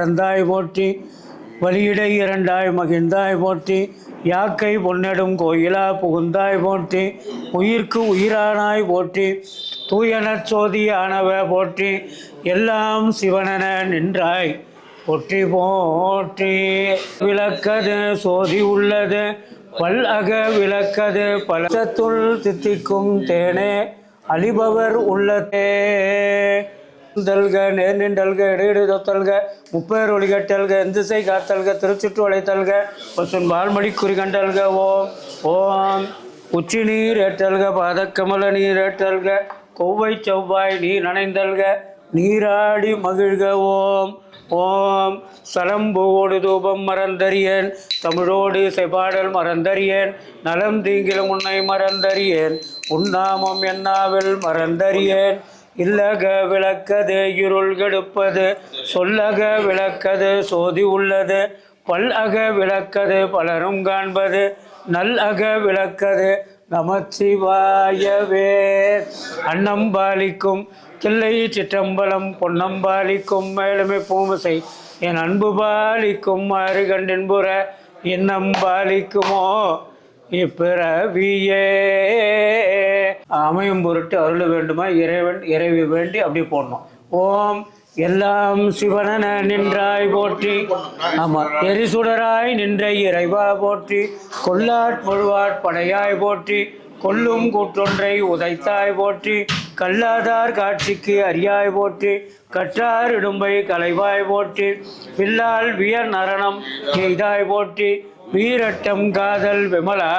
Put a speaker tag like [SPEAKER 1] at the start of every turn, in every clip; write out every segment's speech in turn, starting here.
[SPEAKER 1] இரண்டாய் போற்றி வழியிடை இரண்டாய் மகிழ்ந்தாய் போற்றி யாக்கை பொன்னெடும் கோயிலா புகுந்தாய் போற்றி உயிர்க்கு உயிரானாய் போற்றி தூயனற் சோதியானவ போற்றி எல்லாம் சிவனென நின்றாய். போற்றி போற்றி. விளக்கது சோதி உள்ளது பல் அக விளக்கது பலத்துள் தித்திக்கும் தேனே அழிபவர் உள்ளதே தல்க நேர் நின்றல்க இடையிடு தொத்தல்க முப்பேர் ஒளிகட்டல்க எந்திசை காத்தல்க திருச்சுற்று உழைத்தல்க பசுன் பால்மடி குறிகண்டல்க ஓம் ஓம். உச்சி நீர் ஏற்றல்க பாதக்கமல நீர் ஏற்றல்க கொவ்வை செவ்வாய் நீர் நனைந்தல்க நீராடி மகிழ்க ஓம் ஓம். சலம்புவோடு தூபம் மறந்தறியேன் தமிழோடு செபாடல் மறந்தறியேன் நலம் தீங்கிலும் உன்னை மறந்தறியேன் உன்னாமம் என்னாவில் மறந்தறியேன். இல்லக விளக்கது இருள் கெடுப்பது. சொல்லக விளக்கது சோதி உள்ளது. பல் அக விளக்கது பலரும் காண்பது. நல் அக விளக்கது நமச்சிவாயவே. அன்னம்பாலிக்கும் கிள்ளை சிற்றம்பலம் பொன்னம்பாலிக்கும் மேலுமை பூமிசை. என் அன்பு பாலிக்கும் ஆறு கண்டின்புற இன்னம் பாலிக்குமோ? இப்பிறவியே. அமையும் பொருட்டு அருள வேண்டுமா? இறைவன் இறைவி வேண்டி அப்படி போடணும். ஓம் எல்லாம் சிவனென நின்றாய் போற்றி. ஆமா எரிசுடராய் நின்ற இறைவா போற்றி. கொல்லாட் பொழுவாட் படையாய் போற்றி. கொல்லும் கூற்றொன்றை உதைத்தாய் போற்றி. கல்லாதார் காட்சிக்கு அரியாய் போற்றி. கற்றார் இடும்பை கலைவாய் போற்றி. பில்லால் வியர் நரணம் செய்தாய் போற்றி. வீரட்டம் காதல் விமலா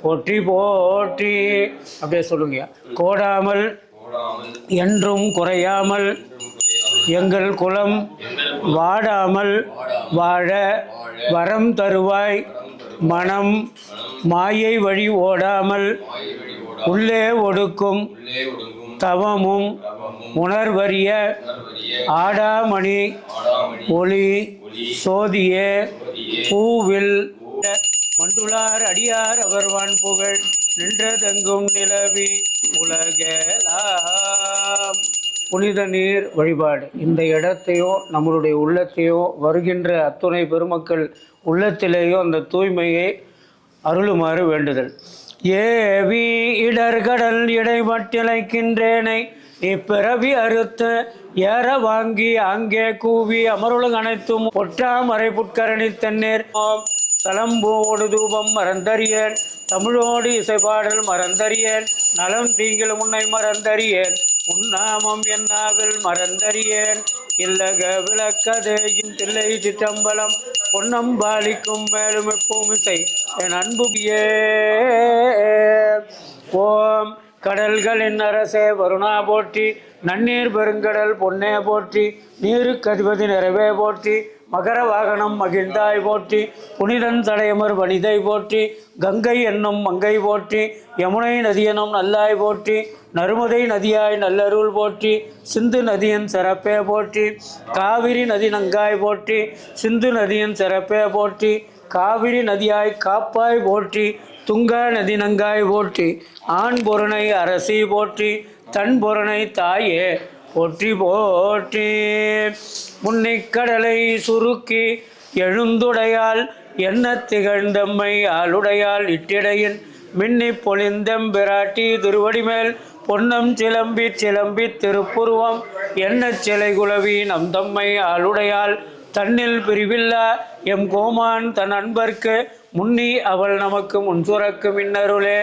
[SPEAKER 1] போற்றி போற்றி. அப்படியே சொல்லுங்க. கோடாமல் என்றும் குறையாமல் எங்கள் குலம் வாடாமல் வாழ வரம் தருவாய். மனம் மாயை வழி ஓடாமல் உள்ளே ஒடுக்கும் தவமும் உணர்வறிய ஆடாமணி ஒளி சோதியே. பூவில் மண்டுளார் அடியார் அவர்வான் புகழ் நின்றதெங்கும் நிலவி உலகலாம். புனித நீர் வழிபாடு. இந்த இடத்தையோ நம்மளுடைய உள்ளத்தையோ வருகின்ற அத்துணை பெருமக்கள் உள்ளத்திலேயோ அந்த தூய்மையை அருளுமாறு வேண்டுதல். ஏவி இடர்கடல் இடைமட்டிழைக்கின்றேனை இப்பிறவி அறுத்து ஏற வாங்கி அங்கே கூவி அமருலக அனைத்தும். பொட்டாமரை புட்கரணி தண்ணீர் தலம்போடு தூபம் மறந்தறியேன். தமிழோடு இசைப்பாடல் மறந்தறியேன். நலம் தீங்கில் உன்னை மறந்தறியேன். உன்னாமம் என்னாவில் மறந்தறியேன். இல்லக விளக்கதேயின் தில்லை சிற்றம்பலம் பொன்னம்பாலிக்கும் மேலும் எப்பூமிசை என் அன்புகியே ஓம். கடல்களின் அரசே வருணா போற்றி. நன்னீர் பெருங்கடல் பொன்னே போற்றி. நீருக்கு அதிபதி நிறைவே போற்றி. மகர வாகனம் மகிழ்ந்தாய் போற்றி. புனிதன் தடையமர் வனிதை போற்றி. கங்கை என்னும் மங்கை போற்றி. யமுனை நதியனும் நல்லாய் போற்றி. நருமதை நதியாய் நல்லருள் போற்றி. சிந்து நதியின் சிறப்பே போற்றி. காவிரி நதி நங்காய் போற்றி. சிந்து நதியின் சிறப்பே போற்றி. காவிரி நதியாய் காப்பாய் போற்றி. துங்கா நதி நங்காய் போற்றி. ஆண் பொருணை அரசி போற்றி. தன் பொருணை தாயே. போற்றி போற்றி. முன்னிக்கடலை சுருக்கி எழுந்துடையால் என்ன திகழ்ந்தம்மை ஆளுடையால் இட்டிடையின். மின்னி பொழிந்தெம்பிராட்டி திருவடிமேல் பொன்னம் சிலம்பி சிலம்பி திருப்புருவம். என்ன சிலை குலவி நம் தம்மை ஆளுடையால் தன்னில் பிரிவில்லா எம் கோமான் தன் அன்பர்க்கு. முன்னி அவள் நமக்கு முன்சுரக்கு மின்னருளே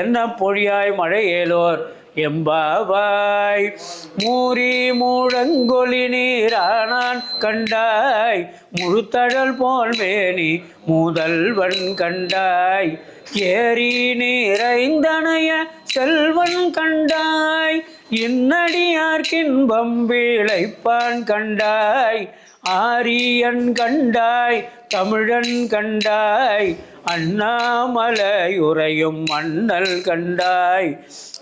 [SPEAKER 1] என்ன பொழியாய் மழை ஏலோர். எம்பாவாய். மூரி மூடங்கொலி நீரானான் கண்டாய். முழுத்தழல் போல் மேனி மூதல்வன் கண்டாய். ஏறி நீரைந்தனைய செல்வன் கண்டாய். இன்னடியார்க்கின்பம் விளைப்பான் கண்டாய். ஆரியன் கண்டாய் தமிழன் கண்டாய். அண்ணாமலையுறையும் மன்னல் கண்டாய்.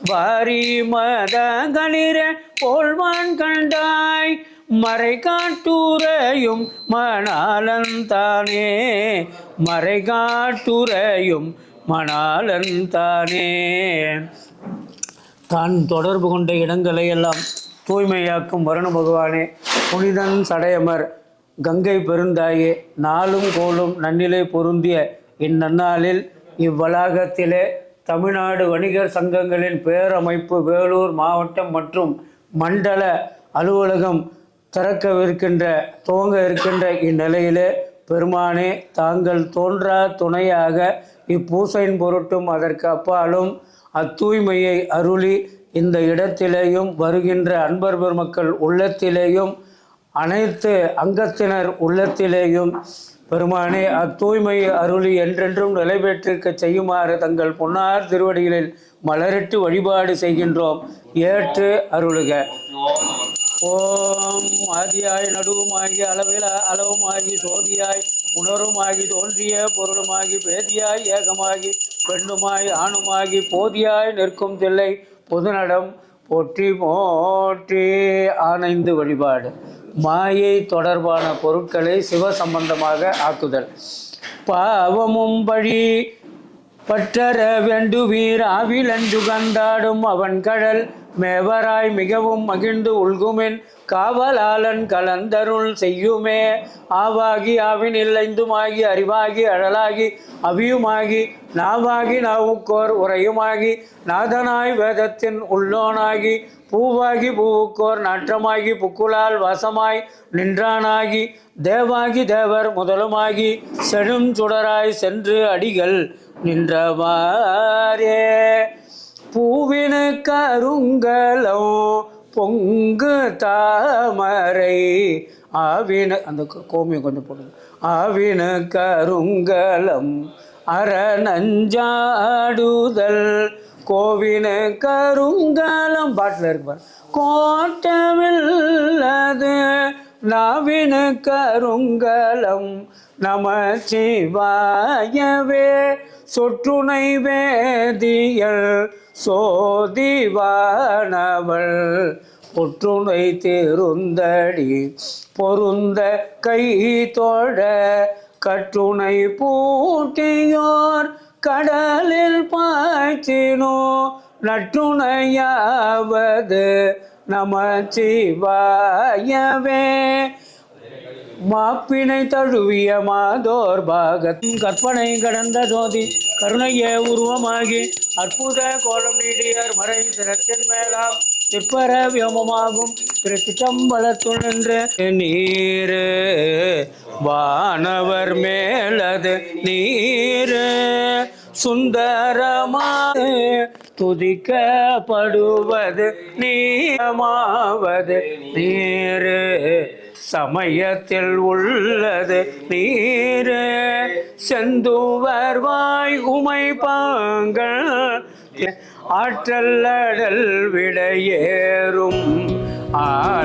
[SPEAKER 1] வாரி மதங்களிர போல்வான் கண்டாய். மறை காட்டுரையும் மணாலன் தானே. மறை காட்டுரையும் மணாலன் தானே. தான் தொடர்பு கொண்ட இடங்களை எல்லாம் தூய்மையாக்கும் வருண பகவானே புனிதன் சடையமர் கங்கை பெருந்தாயே நாளும் கோலும் நன்னிலை பொருந்திய இந்நன்னாளில் இவ்வளாகத்திலே தமிழ்நாடு வணிகர் சங்கங்களின் பேரமைப்பு வேலூர் மாவட்டம் மற்றும் மண்டல அலுவலகம் திறக்கவிருக்கின்ற துவங்க இருக்கின்ற இந்நிலையிலே பெருமானே தாங்கள் தோன்றா துணையாக இப்பூசையின் பொருட்டும் அதற்கு அப்பாலும் அத்தூய்மையை அருளி இந்த இடத்திலேயும் வருகின்ற அன்பர் பெருமக்கள் உள்ளத்திலேயும் அனைத்து அங்கத்தினர் உள்ளத்திலேயும் பெருமானே அத்தூய்மை அருளி என்றென்றும் நிலை பெற்றிருக்க செய்யுமாறு தங்கள் பொன்னார் திருவடிகளில் மலரிட்டு வழிபாடு செய்கின்றோம். ஏற்று அருளுக. ஓம் ஆதியாய் நடுவுமாகி அளவில் அளவுமாகி சோதியாய் உணருமாகி தோன்றிய பொருளுமாகி பேதியாய் ஏகமாகி பெண்ணுமாய் ஆணுமாகி போதியாய் நிற்கும் தில்லை பொதுநடம் போற்றி போற்றி ஆனைந்து வழிபாடு. மாயை தொடர்பான பொருட்களை சிவ சம்பந்தமாக ஆக்குதல். பாவமும் பழி பற்றற வேண்டுவீர் ஆவிலஞ்சு கண்டாடும் அவன் கடல். மேவராய் மிகவும் மகிழ்ந்து உள்குமென் காவலாளன் கலந்தருள் செய்யுமே. ஆவாகி ஆவினில் ஐந்துமாகி அறிவாகி அழலாகி அவியுமாகி நாவாகி நாவுக்கோர் உரையுமாகி நாதனாய் வேதத்தின் உள்ளோனாகி பூவாகி பூவுக்கோர் நாற்றமாகி புக்குளால் வசமாய் நின்றானாகி தேவாகி தேவர் முதலுமாகி செடும் சுடராய் சென்று அடிகள் நின்றவாரே பூவினு கருங்கலம் பொங்கு தாமரை. ஆவின அந்த கோமியம் கொஞ்சம் போடுங்க. ஆவின கருங்கலம் அற நஞ்சாடுதல். கோவின கருங்கலம் பாட்டில் இருப்பார் கோட்டமில்லது நாவின கருங்கலம் நம சிவாயவே சொற்றுணை வேதியல். சோதிவானவள் புற்றுணை திருந்தடி பொருந்த கை தோழ கற்றுணை பூட்டியோர் கடலில் பாய்ச்சினோ நட்டுணையாவது நம சிவாயவே மாப்பினை தழுவிய மாதோர் பாகத்தின் கற்பனை கடந்த ஜோதி கருணைய உருவமாகி அற்புத கோலம் நீடியர் மறை சிரத்தின் மேலாம் சிற்பர வியோமமாகும். திருச்சிச்சம்பலத்துள் நின்று நீர் வானவர் மேலது நீர். சுந்தரமாக துதிக்கப்படுவது நீமாவது நீர். சமயத்தில் உள்ளது நீரு. செந்துவர் வாய் உமை பாங்கள். ஆற்றல்லடல் விடையேறும். ஆ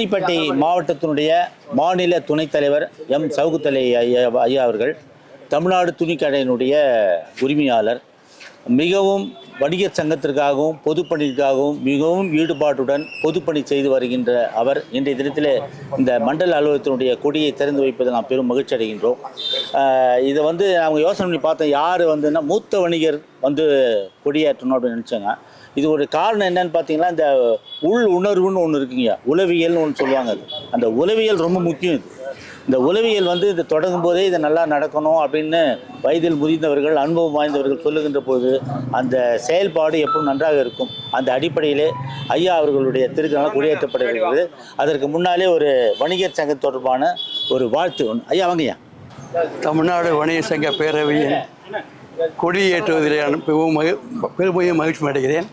[SPEAKER 2] ராணிப்பேட்டை மாவட்டத்தினுடைய மாநில துணைத் தலைவர் எம். சவுகுத்தலை ஐயா ஐயா அவர்கள் தமிழ்நாடு துணிக்கடையினுடைய உரிமையாளர் மிகவும் வணிகர் சங்கத்திற்காகவும் பொதுப்பணிக்காகவும் மிகவும் ஈடுபாட்டுடன் பொதுப்பணி செய்து வருகின்ற அவர் இன்றைய தினத்தில் இந்த மண்டல அலுவலகத்தினுடைய கொடியை திறந்து வைப்பதை நாம் பெரும் மகிழ்ச்சி அடைகின்றோம். இதை வந்து அவங்க யோசனை பண்ணி பார்த்தோம் யார் வந்துன்னா மூத்த வணிகர் வந்து கொடியேற்றணும் அப்படின்னு நினச்சாங்க. இது ஒரு காரணம் என்னன்னு பார்த்தீங்கன்னா இந்த உள் உணர்வுன்னு ஒன்று இருக்குங்க உளவியல்னு ஒன்று சொல்லுவாங்க அது. அந்த உளவியல் ரொம்ப முக்கியம் இது. இந்த உளவியல் வந்து இது தொடங்கும் போதே இது நல்லா நடக்கணும் அப்படின்னு வயதில் முதிர்ந்தவர்கள் அனுபவம் வாய்ந்தவர்கள் சொல்லுகின்ற போது அந்த செயல்பாடு எப்பவும் நன்றாக இருக்கும். அந்த அடிப்படையிலே ஐயா அவர்களுடைய திருக்கணம் குடியேற்றப்படுகிறது. அதற்கு முன்னாலே ஒரு வணிகர் சங்கம் தொடர்பான ஒரு வாழ்த்து ஒன்று ஐயா வாங்கய்யா.
[SPEAKER 3] தமிழ்நாடு வணிக சங்க பேரவையின் கொடி நான் மிகவும் மகி பெருமையும் மகிழ்ச்சி அடைகிறேன்.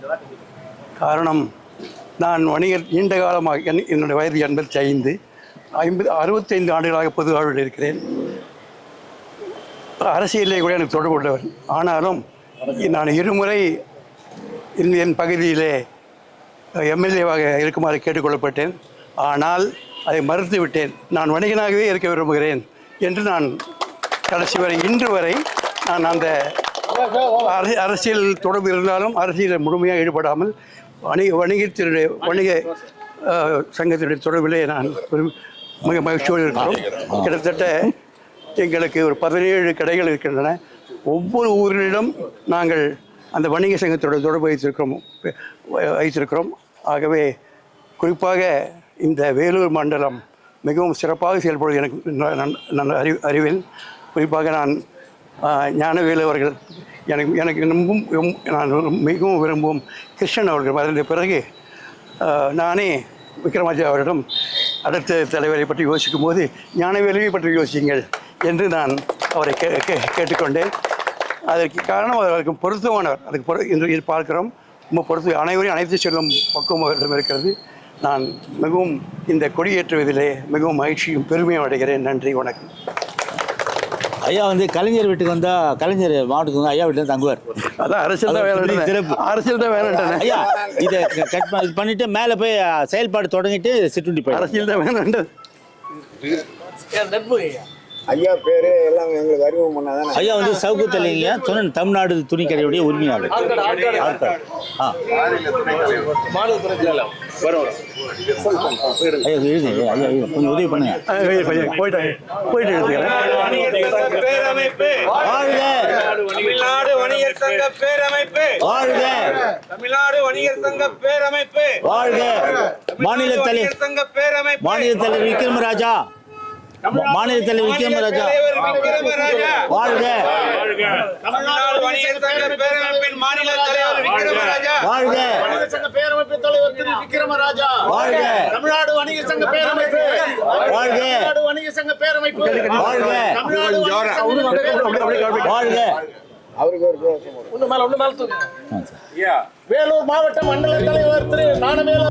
[SPEAKER 3] காரணம் நான் வணிகர் நீண்ட காலமாக என் என்னுடைய வயது எண்பத்தி ஐந்து ஐம்பது அறுபத்தைந்து ஆண்டுகளாக பொது வாழ்வில் இருக்கிறேன். அரசியலே கூட எனக்கு தொடர்பு உள்ளவர். ஆனாலும் நான் இருமுறை என் பகுதியிலே எம்எல்ஏவாக இருக்குமாறு கேட்டுக்கொள்ளப்பட்டேன். ஆனால் அதை மறுத்து விட்டேன் நான் வணிகனாகவே இருக்க விரும்புகிறேன் என்று நான் கடைசி வரை இன்று வரை நான் அந்த அரசியல் தொடர்பு இருந்தாலும் அரசியலில் முழுமையாக ஈடுபடாமல் வணிக வணிகத்தினுடைய வணிக சங்கத்தினுடைய தொடர்பிலே நான் மிக மகிழ்ச்சியோடு இருக்கிறோம். கிட்டத்தட்ட எங்களுக்கு ஒரு பதினேழு கடைகள் இருக்கின்றன. ஒவ்வொரு ஊரிலும் நாங்கள் அந்த வணிக சங்கத்தோட தொடர்பு வைத்திருக்கிறோம். வைத்திருக்கிறோம். ஆகவே குறிப்பாக இந்த வேலூர் மண்டலம் மிகவும் சிறப்பாக செயல்படுவது எனக்கு நன்- நான் அறி அறிவேன் குறிப்பாக நான் ஞானவேலு அவர்கள் எனக்கு எனக்கு ரொம்பவும் நான் மிகவும் விரும்பும் கிருஷ்ணன் அவர்கள். மறைந்த பிறகு நானே விக்ரமாஜா அவரிடம் அடுத்த தலைவரை பற்றி யோசிக்கும் போது ஞானவேலுவை பற்றி யோசியுங்கள் என்று நான் அவரை கே கே- கேட்டுக்கொண்டேன். அதற்கு காரணம் அவருக்கு பொருத்தமானவர். அதுக்கு பொரு என்று பார்க்கிறோம். ரொம்ப பொருத்த அனைவரையும் அனைத்து செல்லும் பக்குவம் அவரிடம் இருக்கிறது. நான் மிகவும் இந்த கொடியேற்றுவதிலே மிகவும் மகிழ்ச்சியும் பெருமையும் அடைகிறேன். நன்றி வணக்கம்.
[SPEAKER 2] ஐயா வந்து கலைஞர் வீட்டுக்கு வந்தால் கலைஞர் மாவட்டத்துக்கு வந்து ஐயா வீட்டில் தங்குவார்.
[SPEAKER 3] அதான் அரசியல் தான் வேலை
[SPEAKER 2] சிறப்பு.
[SPEAKER 3] அரசியல் தான் வேணுன்றேன்
[SPEAKER 2] ஐயா இதை கட் பண்ணிட்டு மேலே போய் செயல்பாடு தொடங்கிட்டு சிற்றுண்டி போய்
[SPEAKER 3] அரசியல் தான் வேணுன்றது
[SPEAKER 4] ஐயா பேரு எல்லாம் எங்களுக்கு அறிமுகம் பண்ணாதானே?
[SPEAKER 2] ஐயா வந்து சவுக்குத்தலைங்க சொன்ன தமிழ்நாடு துணிக்கடையுடைய உரிமையாளர். ஆ. ஐயா எழுது ஐயா ஐயா, கொஞ்சம் உதவி பண்ணுங்க.
[SPEAKER 3] போயிட்டு போயிட்டு எடுத்துக்கிறேன்
[SPEAKER 5] பேரமைப்பு.
[SPEAKER 2] வாழ்க!
[SPEAKER 5] தமிழ்நாடு வணிகர் சங்க பேரமைப்பு.
[SPEAKER 2] வாழ்க!
[SPEAKER 5] தமிழ்நாடு வணிகர் சங்க பேரமைப்பு.
[SPEAKER 2] வாழ்க! மாநில தலைவர்
[SPEAKER 5] சங்க பேரமைப்பு.
[SPEAKER 2] மாநில தலைவர் விக்ரமராஜா! மாநில தலைவர் விக்ரமராஜா வாழ்க.
[SPEAKER 5] தமிழ்நாடு வணிகர் சங்க பேரமைப்பின் மாநில தலைவர் விக்ரமராஜா.
[SPEAKER 2] வாழ்க.
[SPEAKER 4] சங்க பேரமைப்பு தலைவர் திரு விக்ரமராஜா.
[SPEAKER 2] வாழ்க.
[SPEAKER 4] தமிழ்நாடு வணிக சங்க பேரமைப்பு.
[SPEAKER 2] வாழ்க.
[SPEAKER 4] தமிழ்நாடு வணிக சங்க பேரமைப்பு.
[SPEAKER 2] வாழ்க.
[SPEAKER 4] தமிழ்நாடு.
[SPEAKER 2] வாழ்க.
[SPEAKER 4] அவருக்கு ஒரு ஒண்ணு மேல ஒண்ணு மேல. வேலூர் மாவட்ட மண்டல தலைவர் திரு நாணவேலு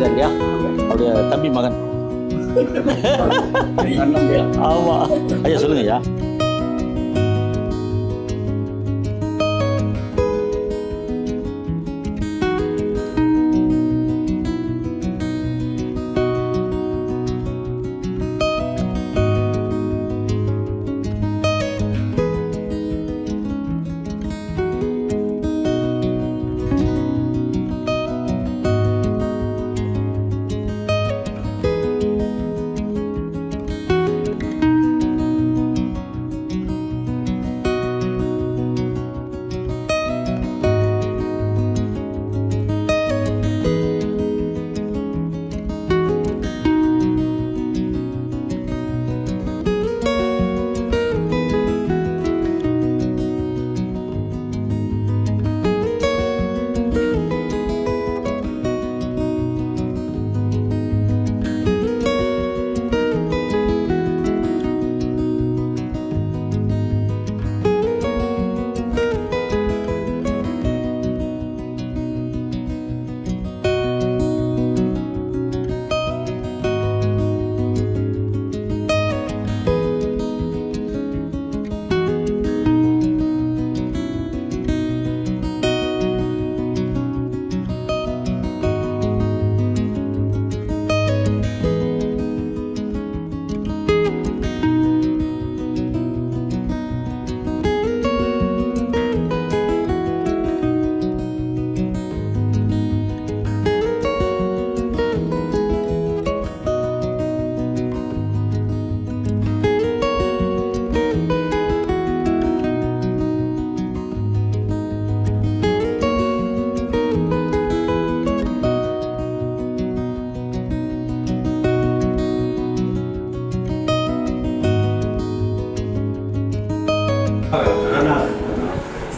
[SPEAKER 2] இருக்கார் இல்லையா? அவருடைய தம்பி மகன். ஆமா. ஐயா சொல்லுங்க ஐயா.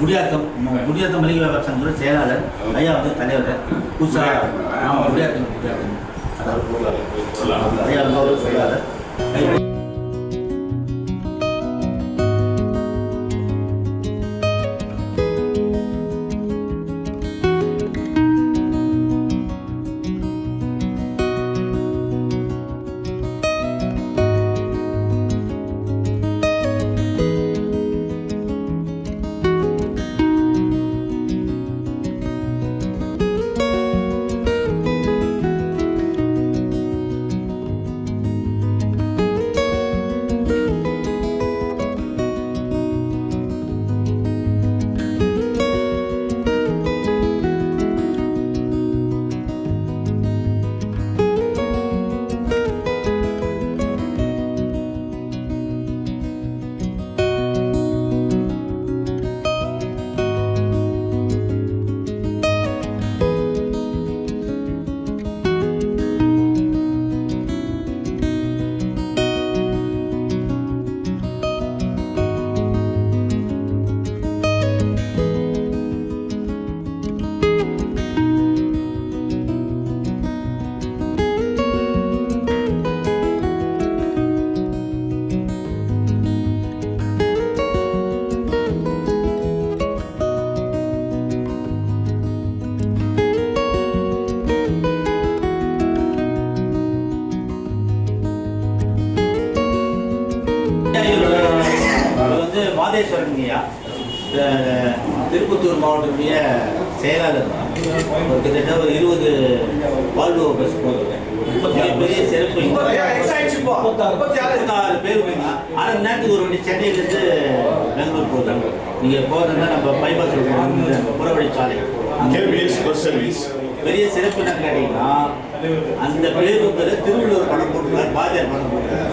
[SPEAKER 2] குடியாத்தம் குடியாத்தம் மளிகை வியாபார சங்கத்தோட செயலாளர் ஐயா வந்து தலைவர் புதுசா ஆமாம் குடியாத்தம் குடியாத்தம். அதாவது ஐயா வந்து செயலாளர். வந்து மாதேஸ்வரன் ஐயா திருப்பத்தூர் மாவட்டத்துடைய செயலாளர். கிட்டத்தட்ட ஒரு இருபது வால்வோ பஸ் போகுது. பெரிய சிறப்பு முப்பத்தாறு பேர் அரை நேரத்துக்கு ஒரு வண்டி சென்னையிலேருந்து பெங்களூர் போகுது. நீங்கள் போகிறதுனா நம்ம பைபாஸ் புறவழிச்சாலை. பெரிய சிறப்பு என்ன கேட்டீங்கன்னா அந்த பேருந்தில் திருவள்ளுவர் படம் போட்டுள்ளார் பாஜர் படம் போட்டுருக்காரு